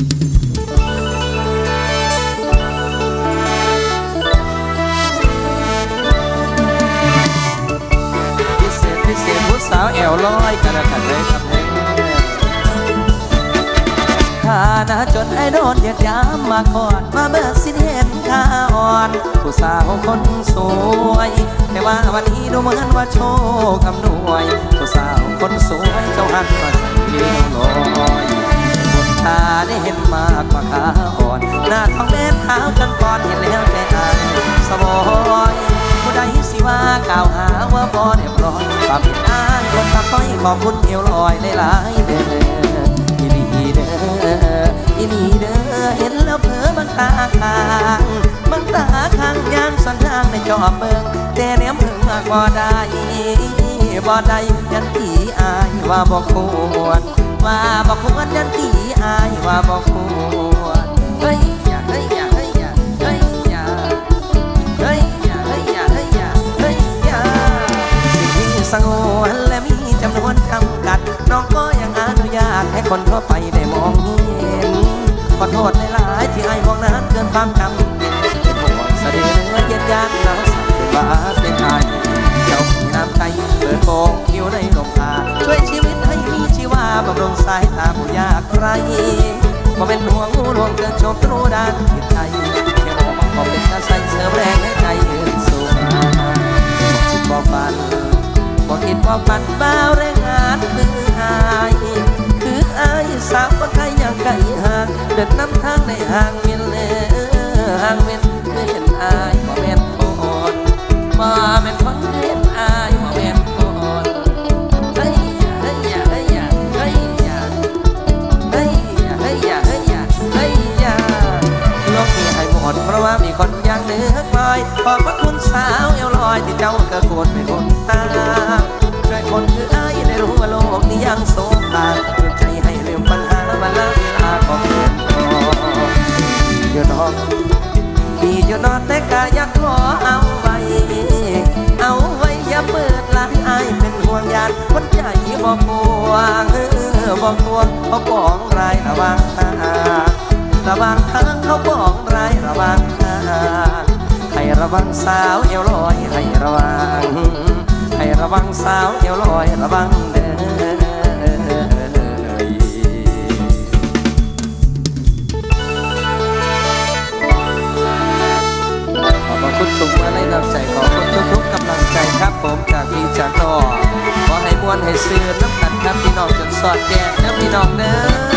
สาวแอวลอยกระขันเลยครับเพลงข้านะจนไอ้โดนเหยียดยามมาก่อนมาเบิกสินเห็นข้าอ่อน ผู้สาวคนสวย แต่ว่าวันนี้ดูเหมือนว่าโชคคำนวย ผู้สาวคนสวยเจ้าหันมาใส่เลี้ย ยบร้อยความผิดอ้างคนตาต้อยขอบคุณเอวลอยหลายๆเด้ออีหลีเด้ออีหลีเด้อเห็นแล้วเผลอบังตาค้างบังตาค้างยางสันทางในจอบเบิงแต่แนมถึงมากบ่ได้บ่ได้ยันตีอายว่าบ่ควรว่าบ่ควรยันตีอายว่าบ่ควรเฮ้ยอย่าเฮ้ย คนทั่วไปได้มองเห็นขอโทษหลายๆที่ไอ้ของนั้นเกินความจำเป็นห่วงเสด็จเนื้อเย็นยานเราสั่งว่าเป็นไอเจ้ามีน้ำใจเปิดโปงคิ้วในลมพาช่วยชีวิตให้มีชีวาบำรุงสายตาผู้ยากไรบ่เป็นห่วงงูหลวงเกินชมรู้ด้านจิตใจแค่บอกขอกเป็นกระใสเสริมแรงให้ใจยืนสูงบอกคิดบอกฝันบอกคิดบอกฝันบ้าแรงงานคือ ดินนำทางในห่างเวียนเลห่างเวียนคือเห็นอายบ่แม่นคนบ่แม่นคนเห็นอายบ่แม่นคนเฮ้ยเฮ้ยเฮ้ยเฮ้ยเฮ้ยเฮ้ยเฮ้ยเฮ้ยเฮ้ยเฮ้ยโลกนี้ให้หมดเพราะว่ามีคนอย่างเหนือคอยขอบพระคุณสาวเอวลอยที่เจ้าเกิดโกรธเป็นคน มีอยู่นอแต่กายากขอเอาไว้ เอาไว้อย่าเปิดละอายเป็นห่วงยานคนใจบอกบวงเออบอกบวงเขาปองรายระวังทางระวังทางเขาปองรายระวังทางให้ระวังสาวเอวลอยให้ระวังให้ระวังสาวเอวลอยระวังเด ในน้ำใจขอบคุณทุกๆกำลังใจครับผมจากพี่จากน้องขอให้มวนให้ซื้อน้ำกันครับพี่น้องจนสอดแก่แล้วพี่น้องเด้อ